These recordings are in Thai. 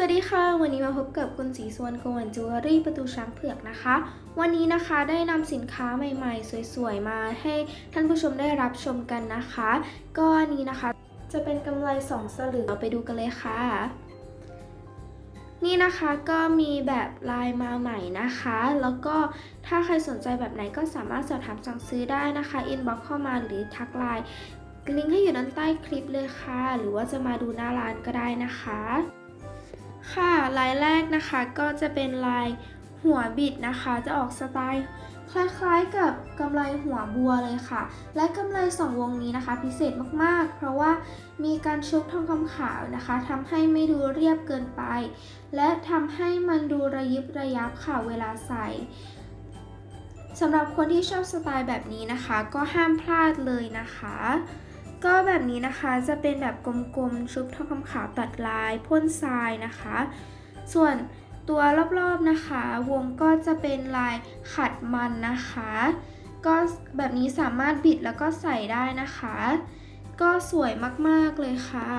สวัสดีค่ะ วันนี้มาพบกับกุลศรีสวนกวนจิวเวลรี่ประตูช้างเผือกนะคะ วันนี้นะคะได้นำสินค้าใหม่ๆ สวยๆ มาให้ท่านผู้ชมได้รับชมกันนะคะ ก็นนี้นะคะ จะเป็นกำไรสองสลึงเราไปดูกันเลยค่ะ นี่นะคะก็มีแบบลายมาใหม่นะคะ แล้วก็ถ้าใครสนใจแบบไหนก็สามารถสอบถามสั่งซื้อได้นะคะอินบ็อกเข้ามาหรือทักไลน์ลิงก์ให้อยู่ด้านใต้คลิปเลยค่ะ หรือว่าจะมาดูหน้าร้านก็ได้นะคะ ค่ะลายแรกนะคะก็จะเป็นลายหัวบิดนะคะ จะออกสไตล์คล้ายๆกับกำไรหัวบัวเลยค่ะ และกำไรสองวงนี้นะคะ พิเศษมากๆ เพราะว่ามีการชุบทองคำขาวนะคะทำให้ไม่ดูเรียบเกินไป และทำให้มันดูระยิบระยับค่ะเวลาใส่สำหรับคนที่ชอบสไตล์แบบนี้นะคะ ก็ห้ามพลาดเลยนะคะ ก็แบบนี้นะคะจะเป็นแบบกลมๆชุบทองคำขาวตัดลายพ่นทรายนะคะ ส่วนตัวรอบๆนะคะ วงก็จะเป็นลายขัดมันนะคะ ก็แบบนี้สามารถบิดแล้วก็ใส่ได้นะคะ ก็สวยมากๆเลยค่ะ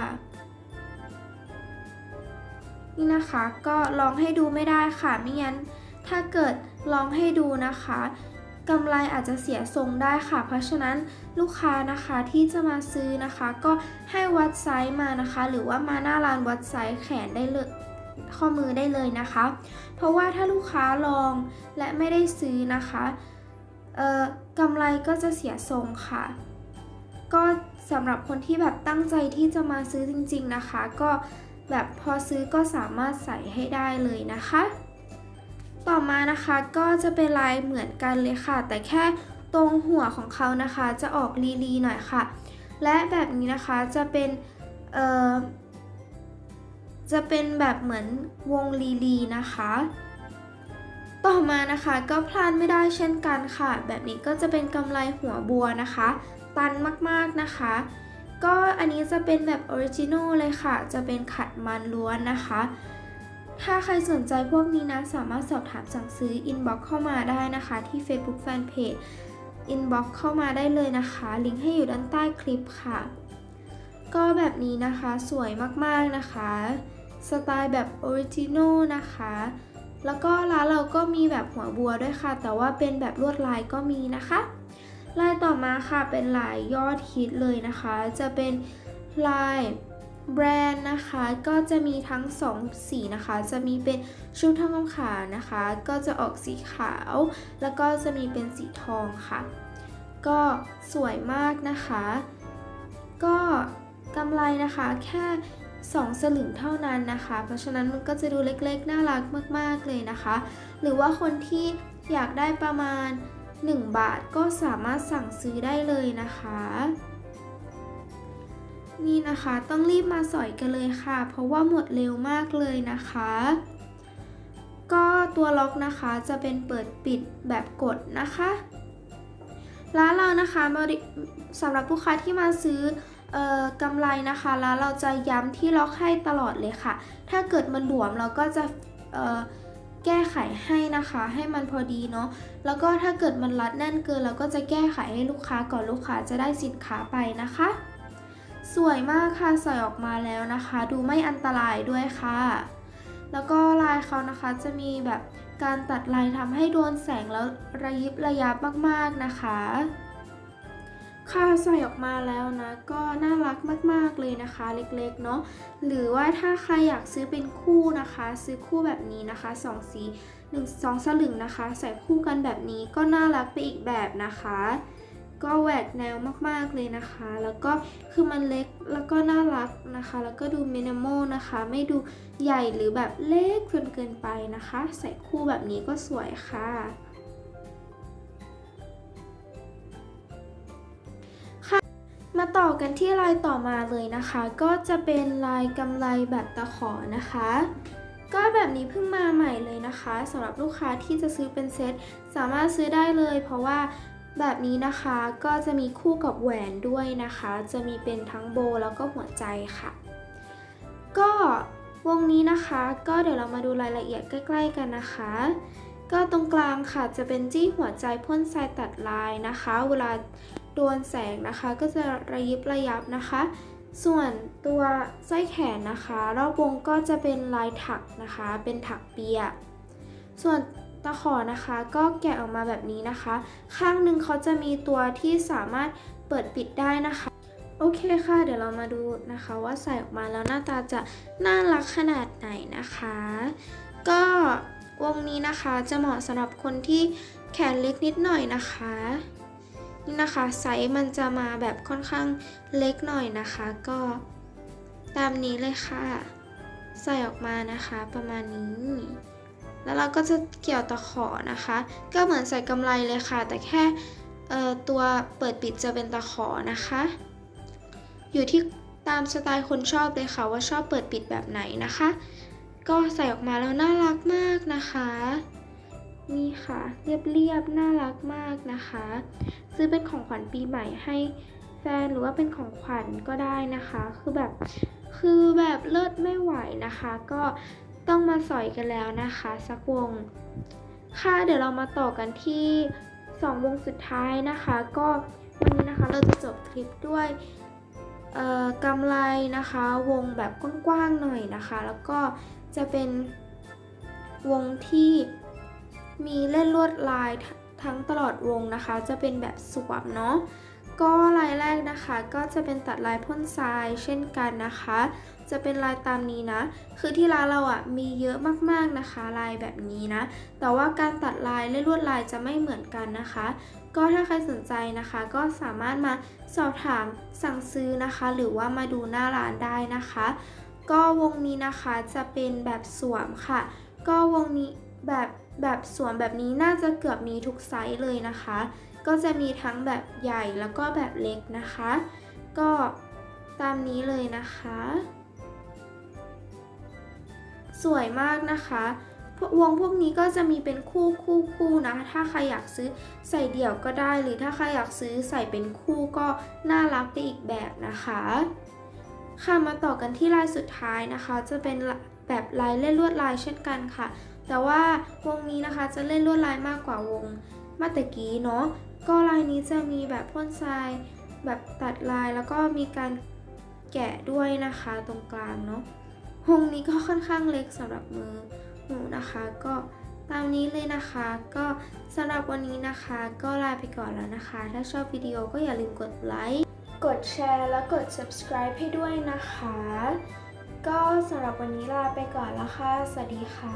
นี่นะคะก็ลองให้ดูไม่ได้ค่ะไม่งั้นถ้าเกิดลองให้ดูนะคะ กำไรอาจจะเสียทรงได้ค่ะ เพราะฉะนั้นลูกค้านะคะที่จะมาซื้อนะคะ ก็ให้วัดไซส์มานะคะ หรือว่ามาหน้าร้านวัดไซส์แขนได้เลยข้อมือได้เลยนะคะ เพราะว่าถ้าลูกค้าลองและไม่ได้ซื้อนะคะเอ่อกำไรก็จะเสียทรงค่ะ ก็สำหรับคนที่แบบตั้งใจที่จะมาซื้อจริง ๆนะคะ ก็แบบพอซื้อก็สามารถใส่ให้ได้เลยนะคะ ต่อมานะคะก็จะเป็นลายเหมือนกันเลยค่ะ แต่แค่ตรงหัวของเขานะคะจะออกลีลีหน่อยค่ะ และแบบนี้นะคะจะเป็นเอ่อจะเป็นแบบเหมือนวงลีลีนะคะ ต่อมานะคะก็พลาดไม่ได้เช่นกันค่ะ แบบนี้ก็จะเป็นกำไรหัวบัวนะคะ ตันมากๆนะคะ ก็อันนี้จะเป็นแบบออริจินอลเลยค่ะ จะเป็นขัดมันล้วนนะคะ ถ้าใครสนใจพวกนี้นะ สามารถสอบถามสั่งซื้อ inbox เข้ามาได้นะคะ ที่ Facebook Fanpage inbox เข้ามาได้เลยนะคะ ลิงก์ให้อยู่ด้านใต้คลิปค่ะ ก็แบบนี้นะคะสวยมากๆนะคะ สไตล์แบบออริจินอลนะคะ แล้วก็ร้านเราก็มีแบบหัวบัวด้วยค่ะ แต่ว่าเป็นแบบลวดลายก็มีนะคะลายต่อมาค่ะเป็นลายยอดฮิตเลยนะคะ จะเป็นลาย แบรนด์นะคะก็จะมีทั้ง 2 สีนะคะ จะมีเป็นชุดทองคำขาวนะคะ ก็จะออกสีขาว แล้วก็จะมีเป็นสีทองค่ะ ก็สวยมากนะคะ ก็กำไรนะคะแค่ 2 สลึงเท่านั้นนะคะ เพราะฉะนั้นมันก็จะดูเล็กๆ น่ารักมากๆเลยนะคะ หรือว่าคนที่อยากได้ประมาณ 1 บาทก็สามารถสั่งซื้อได้เลยนะคะ นี่นะคะต้องรีบมาสอยกันเลยค่ะ เพราะว่าหมดเร็วมากเลยนะคะ ก็ตัวล็อกนะคะจะเป็นเปิดปิดแบบกดนะคะร้านเรานะคะสำหรับลูกค้าที่มาซื้อกำไรนะคะแล้วเราจะย้ำที่ล็อกให้ตลอดเลยค่ะ ถ้าเกิดมันหลวมเราก็จะแก้ไขให้นะคะให้มันพอดีเนาะแล้วก็ถ้าเกิดมันรัดแน่นเกินเราก็จะแก้ไขให้ลูกค้าก่อนลูกค้าจะได้สินค้าไปนะคะ สวยมากค่ะใส่ออกมาแล้วนะคะ ดูไม่อันตรายด้วยค่ะ แล้วก็ลายเขานะคะจะมีแบบการตัดลายทำให้โดนแสงแล้วระยิบระยับมากๆนะคะ ค่ะใส่ออกมาแล้วนะก็น่ารักมากๆเลยนะคะเล็กๆเนาะหรือว่าถ้าใครอยากซื้อเป็นคู่นะคะ ซื้อคู่แบบนี้นะคะสองสีหนึ่งสองสลึงนะคะ ใส่คู่กันแบบนี้ก็น่ารักไปอีกแบบนะคะ ก็แหวกแนวมากๆเลยนะคะ แล้วก็คือมันเล็กแล้วก็น่ารักนะคะ แล้วก็ดูมินิมอลนะคะ ไม่ดูใหญ่หรือแบบเล็กจนเกินไปนะคะ ใส่คู่แบบนี้ก็สวยค่ะมาต่อกันที่ลายต่อมาเลยนะคะ ก็จะเป็นลายกำไลแบบตะขอนะคะ ก็แบบนี้เพิ่งมาใหม่เลยนะคะสำหรับลูกค้าที่จะซื้อเป็นเซตสามารถซื้อได้เลย เพราะว่า แบบนี้นะคะก็จะมีคู่กับแหวนด้วยนะคะ จะมีเป็นทั้งโบแล้วก็หัวใจค่ะ ก็วงนี้นะคะก็เดี๋ยวเรามาดูรายละเอียดใกล้ ๆกันนะคะ ก็ตรงกลางค่ะจะเป็นจี้หัวใจพ่นทรายตัดลายนะคะ เวลาโดนแสงนะคะ ก็จะระยิบระยับนะคะ ส่วนตัวสร้อยแขนนะคะรอบวงก็จะเป็นลายถักนะคะ เป็นถักเปีย ส่วน ตะขอนะคะก็แกะออกมาแบบนี้นะคะ ข้างหนึ่งเขาจะมีตัวที่สามารถเปิดปิดได้นะคะ โอเคค่ะ เดี๋ยวเรามาดูนะคะว่าใส่ออกมาแล้วหน้าตาจะน่ารักขนาดไหนนะคะ ก็วงนี้นะคะจะเหมาะสำหรับคนที่แขนเล็กนิดหน่อยนะคะนี่นะคะไซส์มันจะมาแบบค่อนข้างเล็กหน่อยนะคะ ก็ตามนี้เลยค่ะ ใส่ออกมานะคะประมาณนี้ แล้วเราก็จะเกี่ยวตะขอนะคะ ก็เหมือนใส่กำไรเลยค่ะ แต่แค่ตัวเปิดปิดจะเป็นตะขอนะคะ อยู่ที่ตามสไตล์คนชอบเลยค่ะว่าชอบเปิดปิดแบบไหนนะคะ ก็ใส่ออกมาแล้วน่ารักมากนะคะนี่ค่ะเรียบๆน่ารักมากนะคะ ซื้อเป็นของขวัญปีใหม่ให้แฟนหรือว่าเป็นของขวัญก็ได้นะคะ คือแบบคือแบบเลิศไม่ไหวนะคะ ก็ ต้องมาสอยกันแล้วนะคะสักวง ค่ะเดี๋ยวเรามาต่อกันที่ 2 วงสุดท้ายนะคะ ก็วันนี้นะคะเราจะจบคลิปด้วยกำไรนะคะวงแบบกว้างๆหน่อยนะคะ แล้วก็จะเป็นวงที่มีเล่นลวดลายททั้งตลอดวงนะคะ จะเป็นแบบสวมเนาะก็ลายแรกนะคะ ก็จะเป็นตัดลายพ่นทรายเช่นกันนะคะ จะเป็นลายตามนี้นะ คือที่ร้านเราอะ่ะมีเยอะมากๆนะคะลายแบบนี้นะ แต่ว่าการตัดลายและลวดลายจะไม่เหมือนกันนะคะ ก็ถ้าใครสนใจนะคะ ก็สามารถมาสอบถามสั่งซื้อนะคะ หรือว่ามาดูหน้าร้านได้นะคะ ก็วงนี้นะคะจะเป็นแบบสวมค่ะ ก็วงนี้แบบแบบสวมแบบนี้น่าจะเกือบมีทุกไซส์เลยนะคะ ก็จะมีทั้งแบบใหญ่แล้วก็แบบเล็กนะคะ ก็ตามนี้เลยนะคะ สวยมากนะคะวงพวกนี้ก็จะมีเป็นคู่คู่คู่นะ ถ้าใครอยากซื้อใส่เดี่ยวก็ได้ หรือถ้าใครอยากซื้อใส่เป็นคู่ก็น่ารักไปอีกแบบนะคะ ค่ะมาต่อกันที่ลายสุดท้ายนะคะ จะเป็นแบบลายเล่นลวดลายเช่นกันค่ะ แต่ว่าวงนี้นะคะจะเล่นลวดลายมากกว่าวงเมื่อตะกี้เนาะ ก็ลายนี้จะมีแบบพ่นทรายแบบตัดลายแล้วก็มีการแกะด้วยนะคะตรงกลางเนาะ วงนี้ก็ค่อนข้างเล็กสำหรับมือหนูนะคะ ก็ตามนี้เลยนะคะ ก็สำหรับวันนี้นะคะ ก็ลาไปก่อนแล้วนะคะ ถ้าชอบวิดีโอก็อย่าลืมกดไลค์กดแชร์แล้วกด subscribe ให้ด้วยนะคะ ก็สำหรับวันนี้ลาไปก่อนแล้วค่ะ สวัสดีค่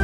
ะ